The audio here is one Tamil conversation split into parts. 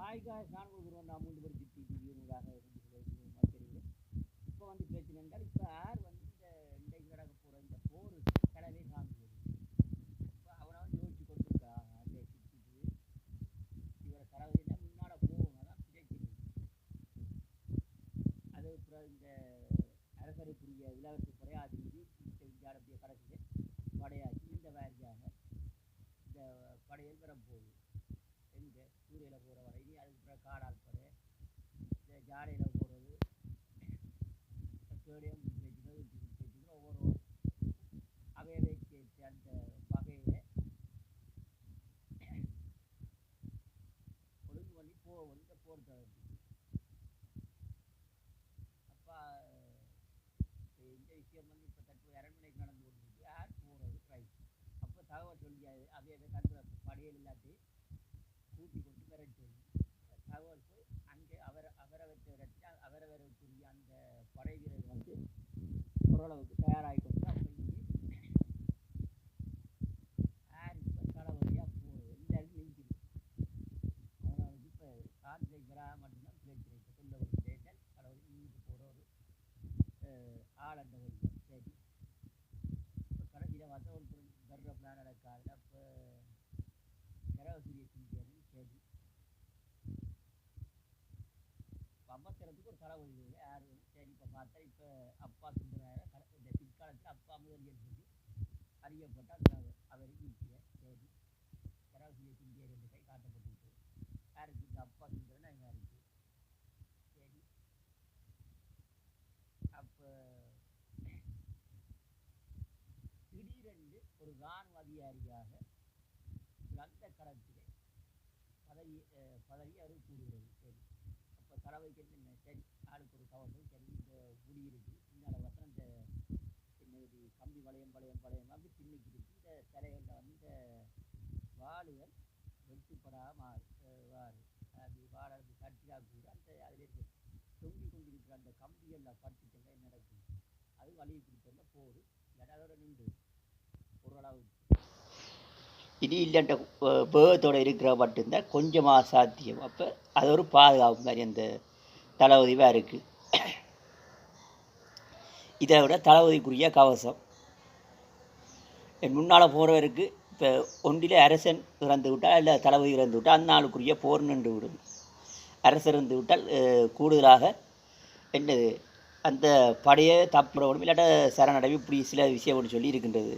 ஹாய் காய்ஸ் நான் கொடுக்குறோம் நான் அமௌண்ட் பேர் சிட்டி டிவியூராக இருந்து தெரியுது இப்போ வந்து பிரச்சனை என்றால் இப்போ யார் வந்து இந்த இந்த இங்கே போகிற இந்த போர் கடவே காமிக்குது இப்போ அவனை வந்து யோசிச்சு கொண்டிருக்கா? அந்த சுற்றிட்டு இவரை தரவில்லை முன்னால் போவாங்க தான் பிரச்சனை. அது அப்புறம் இந்த அரசருக்குரிய இளவரசி குறையாதிக்கு இந்த இந்தியாவில் அப்படியே கிடக்குது படையாச்சு இந்த வேலையாக இந்த படையல் வரப்போகுது எங்கே? சூரியனில் போகிற வரை இனி அதுக்கப்புறம் காடால் படை இந்த ஜாடையில் போகிறது கேடியம் வச்சுக்கிறது வச்சுக்கிறது ஒவ்வொரு அவையவை சேர்த்து அந்த வகையில் ஒழுங்கு பண்ணி போ வந்து போர் தவிர்த்து அப்போ இந்த விஷயம் வந்து இப்போ தற்போது அரண்மனைக்கு நடந்து கொண்டிருக்கு யார் போகிறது ரைட் அப்போ கிடையாது அப்படியே அவையவை தன்னுடைய படையல் எல்லாத்தையும் கூட்டி கொண்டு மிரட்டி தகவல் போய் அங்கே அவர் அவரவற்றை இடத்துல அவரவருக்குரிய அந்த படை வீரர் வந்து ஓரளவுக்கு தயாராகி கொண்டு அப்போ இங்கே யார் இப்போ தளபதியாக போகிறது எல்லாரும் நிற்குது அவர்களுக்கு இப்போ கான்ட்ரை வரா மட்டும்தான் பிரச்சனை இப்போ சொல்ல ஒரு ஸ்டேஷன் தளபதி நின்றுட்டு போகிற ஒரு ஆளண்ட வழி சரி இப்போ கடைசியில் பார்த்தா ஒரு கர்ற பிளான் நடக்காது அப்போ கரவசூரிய சிந்தியது சரி இப்போ ஒரு கடவுள் யார்? சரி இப்போ பார்த்தா இப்போ அப்பா சுந்தராய இந்த பிற்காலத்தில் அப்பா முதலியர் சொல்லி அறியப்பட்டால் அந்த அவர் ஈட்டிய சரி கரவசூரிய சிந்திய ரெண்டு கை காட்டப்பட்டு யாருக்கு இந்த அப்பா சுந்தரன் அங்கே இருக்கு சரி. அப்போ திடீரென்று ஒரு ராணுவ அதிகாரியாக அந்த கடத்திலே பதவி பதவி அவர் கூறுகிறது. பறவைக்கு அப்போ சரி ஆளுக்கு ஒரு கவசம் சரி இந்த குடி இருக்கு. பின்னால் பார்த்தா இந்த கம்பி வளையம் வளையம் வளையம் வந்து பின்னிக்கு இருக்கு. இந்த சிலைகளில் வந்து இந்த வாளுகள் வெட்டுப்படா மாறு அது வாழை கட்டியாக கூட அந்த அதில் இருக்கு தொங்கி கொண்டிருக்கிற அந்த கம்பியெல்லாம் பட்டுச்செல்லாம் நடக்கும் அது வழியை கொடுத்தல போகுது இல்லாட்டா நின்று. ஓரளவுக்கு இது இல்லைன்ற பேகத்தோட இருக்கிற மட்டும்தான் கொஞ்சமாக சாத்தியம் அப்போ அது ஒரு பாதுகாப்பு மாதிரி அந்த தளபதிவாக இருக்குது இதை விட தளபதிக்குரிய கவசம். என் முன்னால் போகிறவருக்கு இப்போ ஒன்றில் அரசன் இறந்து விட்டால் இல்லை தளபதி இறந்து விட்டால் அந்த நாளுக்குரிய போர் நின்று விடும். அரசர் இறந்து விட்டால் கூடுதலாக என்னது அந்த படையை தப்புறவனும் இல்லாட்ட சரணடைவு இப்படி சில விஷயம் சொல்லி இருக்கின்றது.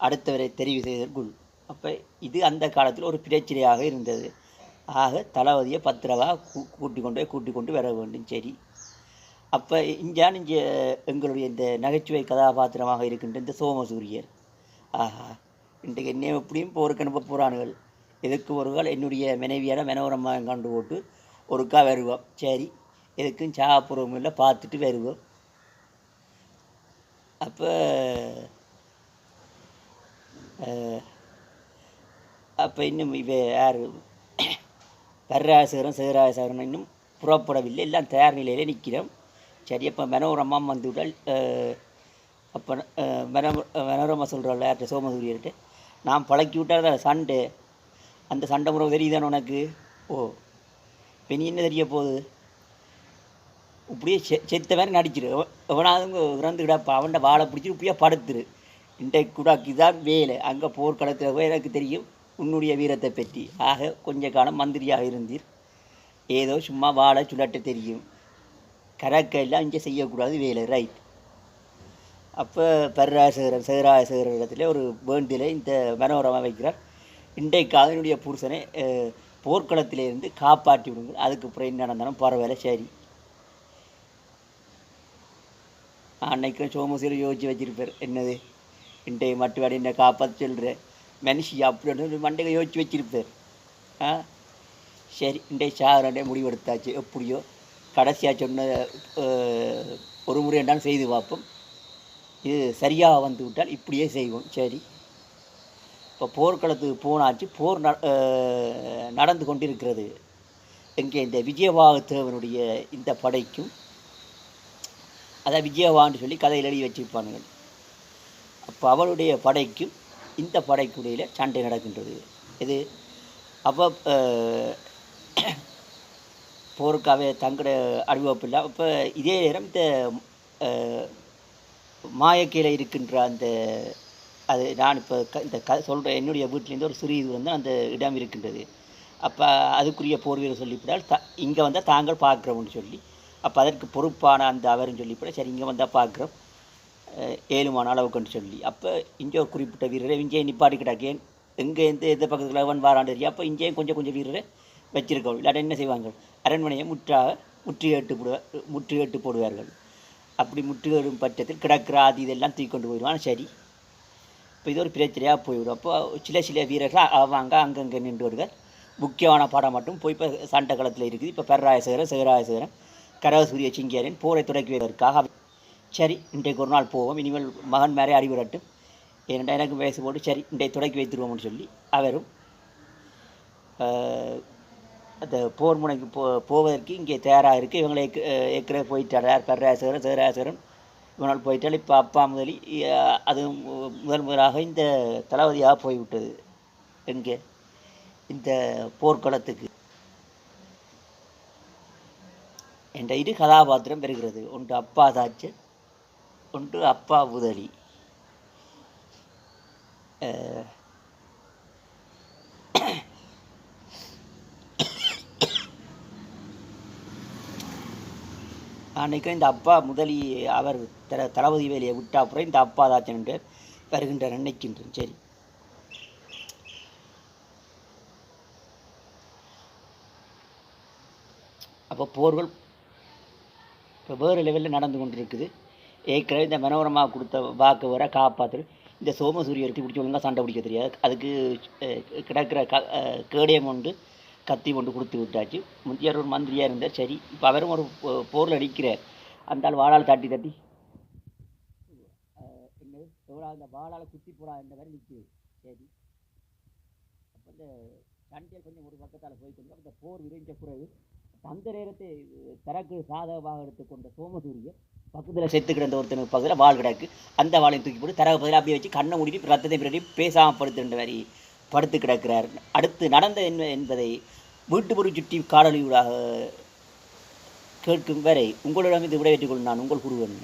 அடுத்தவரை தெரிவு செய்வதற்குள் அப்போ இது அந்த காலத்தில் ஒரு பிரச்சனையாக இருந்தது. ஆக தளபதியை பத்திரவா கூ கூட்டி கொண்டு போய் கூட்டி கொண்டு வர வேண்டும். சரி. அப்போ இஞ்சான் இங்கே எங்களுடைய இந்த நகைச்சுவை கதாபாத்திரமாக இருக்கின்ற இந்த சோமசூரியர். ஆஹா. இன்றைக்கு என்ன எப்படியும் போருக்கு அனுப்ப போகிறானுகள் எதுக்கு ஒருகால் என்னுடைய மனைவியான மனோரமாக கண்டு போட்டு ஒருக்கா வருவோம். சரி. எதுக்கும் சாப்பிட்றவும் இல்லை பார்த்துட்டு வருவோம். அப்போ அப்போ இன்னும் இவ யார்? பர்ராசகரும் சேராசகரும் இன்னும் புறப்படவில்லை. எல்லாம் தயார் நிலையில் நிற்கிறோம். சரி அப்போ மனோரமா வந்துவிட்டால் அப்போ மனோ மனோரமா சொல்கிறாள் யார்கிட்ட? சோமசூரியர்கிட்ட. நான் பழக்கி விட்டால் தான் சண்டை. அந்த சண்டை முறை தெரியுதானே உனக்கு? ஓ இப்போ நீ என்ன தெரிய போகுது? இப்படியே செ செத்த மாதிரி நடிச்சிரு. எவனாவது இறந்து கிடப்பா. அவன்கிட்ட வாழை பிடிச்சி இப்படியே படுத்துரு. இன்றைக்கு கூட இதான் வேலை. அங்கே போர்க்களத்தில் எனக்கு தெரியும். உன்னுடைய வீரத்தை பற்றி. ஆக கொஞ்ச காலம் மந்திரியாக இருந்தீர். ஏதோ சும்மா வாழை சுழட்ட தெரியும். கரக்கையெல்லாம் இங்கே செய்யக்கூடாது வேலை. ரைட் அப்போ பர்ராசகரன் சேராசகர் இடத்துல ஒரு வேண்டியில் இந்த மனோரமா வைக்கிறார். இன்றைக்காக என்னுடைய புருஷனை அஹ், காப்பாற்றி விடுங்கள். அதுக்கு அப்புறம் என்ன நடந்தாலும் பரவாயில்ல சரி. அன்னைக்கும் சோமசீர் யோசிச்சு வச்சிருப்பார். என்னது? இன்றைய மட்டும் என்ன காப்பாற்ற சொல்கிறேன் மனுஷி அப்படின்னு மண்டைக்கு யோசிச்சு வச்சிருப்பார். ஆ? சரி இன்றைய சாகரண்டே முடிவெடுத்தாச்சு. எப்படியோ கடைசியாக சொன்ன ஒரு முறை என்றாலும் செய்து பார்ப்போம். இது சரியாக வந்து விட்டால் இப்படியே செய்வோம். சரி. இப்போ போர்க்களத்துக்கு போனாச்சு. போர் ந நடந்து கொண்டிருக்கிறது. இங்கே இந்த விஜயபாகத்தேவனுடைய இந்த படைக்கும். அதான் விஜயவான்னு சொல்லி கதையில் எழுதி வச்சிருப்பானுங்க. அப்போ அவளுடைய படைக்கும் இந்த படைக்குடையில் சண்டை நடக்கின்றது. இது அப்போ போருக்காகவே தங்கட அனுபவம் இல்லை அப்போ இதே நேரம் இந்த மாயக்கையில் மாயக்கீழே இருக்கின்ற அந்த அது நான் இப்போ க இந்த க சொல்கிற என்னுடைய வீட்டிலேருந்து ஒரு சிறிய இது வந்து அந்த இடம் இருக்கின்றது. அப்போ அதுக்குரிய போர் வீரர் சொல்லிவிட்டால் த இங்கே வந்தால் தாங்கள் பார்க்குறோம்னு சொல்லி அப்போ அதற்கு பொறுப்பான அந்த அவருன்னு சொல்லிவிட்டால் சரி இங்கே வந்தால் பார்க்குறோம். ஏழுமான அளவுக்குன்னு சொல்லி. அப்போ இங்கே குறிப்பிட்ட வீரரை இங்கே நிப்பாட்டி கிடக்கேன் எங்கே எந்த எந்த பக்கத்தில் அவன் வாரான் தெரியும். அப்போ இங்கேயும் கொஞ்சம் கொஞ்சம் வீரரை வச்சிருக்கோம் இல்லாட்ட என்ன செய்வாங்க? அரண்மனையை முற்றாக முற்றுகையிட்டு போடுவ முற்றுகையிட்டு போடுவார்கள். அப்படி முற்றுகேடும் பட்சத்தில் கிடக்கிற ஆதி இதெல்லாம் தூக்கி கொண்டு போயிடுவான். சரி. இப்போ இது ஒரு பிரச்சனையாக போய்விடும். அப்போ சில சில வீரர்கள் அவங்க அங்கங்கே நின்று வருவார் முக்கியமான பாடம் மட்டும் போய் இப்போ சண்டை களத்தில் இருக்குது. இப்போ பெர்ராயசேகரன் சேகராயசேகரன் கரவசூரிய சிங்கியாரின் போரை தொடக்கி வைப்பதற்காக சரி இன்றைக்கு ஒரு நாள் போவோம். இனிமேல் மகன் மேலே அடிபடட்டும் ஏனென்றால் எனக்கு வயசு போட்டு சரி இன்றைய தொடக்கி வைத்துருவோம்னு சொல்லி அவரும் அந்த போர் முனைக்கு போ போவதற்கு இங்கே தயாராக இருக்குது இவங்களை ஏற்கனவே போயிட்டார். யார்? சேராசகரன் இவனால் போயிட்டால் இப்போ அப்பா முதலி அது முதல் முதலாக இந்த தளபதியாக போய்விட்டது எங்கே இந்த போர்க்களத்துக்கு. என்ற இரு கதாபாத்திரம் பெறுகிறது ஒன்று அப்பா தாச்சன் ஒன்று அப்பா முதலி அஹ், இந்த அப்பா முதலி அவர் தர தளபதி வேலையை விட்டா அப்புறம் இந்த அப்பா தாச்சன் என்று வருகின்ற நினைக்கின்றேன். சரி. அப்போ போர்கள் இப்போ வேறு லெவலில் நடந்து கொண்டிருக்குது. ஏற்கனவே இந்த மனோரமா கொடுத்த வாக்கு வர காப்பாற்று இந்த சோமசூரியருக்கு பிடிச்சி ஒழுங்காக சண்டை பிடிக்க தெரியாது. அதுக்கு கிடக்கிற க கேடயம் கொண்டு கத்தி கொண்டு கொடுத்து விட்டாச்சு. முந்தியார் ஒரு மந்திரியாக இருந்தார் சரி இப்போ அவரும் ஒரு போரில் அடிக்கிறார் அந்த ஆள் வாழால் தட்டி தட்டி. என்னது எவ்வளோ அந்த வாழால் குத்தி போடா இந்த மாதிரி நிற்குது சரி. அப்போ இந்த சண்டையில் கொஞ்சம் ஒரு பக்கத்தால் போய்க்கொண்டு அந்த போர் விரைஞ்ச பிறகு அந்த நேரத்தை தரக்கு சாதகமாக எடுத்துக்கொண்ட சோமசூரியன் பக்கத்தில் செத்து கிடந்த ஒருத்தனுக்கு பக்கத்தில் வாழ் கிடக்கு. அந்த வாழையும் தூக்கி போட்டு தரவு பதிலாக அப்படியே வச்சு கண்ணை மூடிட்டு ரத்தத்தை பிரட்டி பேசாமல் படுத்துன்ற மாதிரி படுத்து கிடக்கிறார். அடுத்து நடந்த என்ன என்பதை வீட்டுப்புற சுற்றி காடலியூடாக கேட்கும் வரை உங்களிடம் இது விடைபெற்றுக் கொள்ளும் நான் உங்கள் குருவன்.